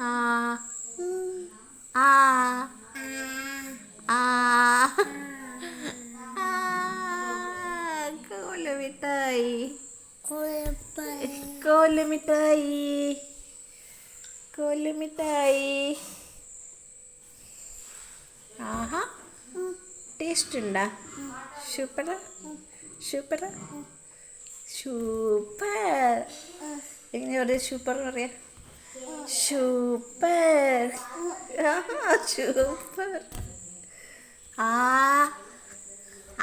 ആ ആ ആ കോലുമിഠായി. കോലുമിഠായി. കോലുമിഠായി. ആഹാ. ടേസ്റ്റ് ഉണ്ടാ. സൂപ്പറാ. സൂപ്പർ സൂപ്പർ എങ്ങനെ പറയാ. സൂപ്പർ പറയാ സൂപ്പർ സൂപ്പർ ആ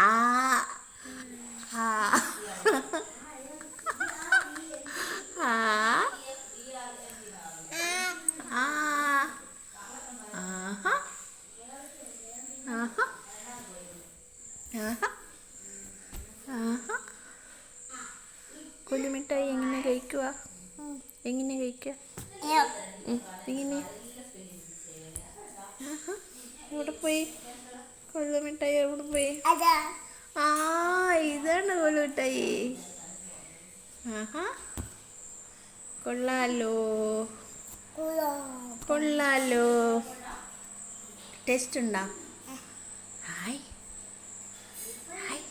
ആ. ആ. ആ. ആ ആഹാ ആഹാ ആഹാ ആഹാ കുഞ്ഞുമിഠായി എങ്ങനെ കഴിക്കുക എങ്ങനെ കഴിക്കുക എങ്ങനെ? ഇവിടെ എവിടെ പോയി? കൊള്ളുമിഠായി എവിടെ പോയി? ആ ഇതാണ് കൊള്ളുമിഠായി ആഹാ. കൊള്ളാലോ. കൊള്ളാലോ. ടേസ്റ്റ് ഉണ്ടോ? Hi hi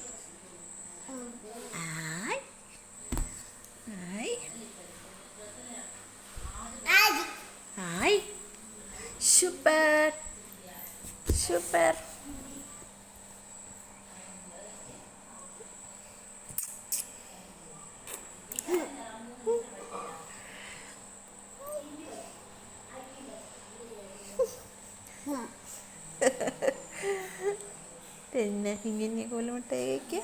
hi hi super super പിന്നെ ഇങ്ങനെ കോലുമുട്ടയ്ക്ക്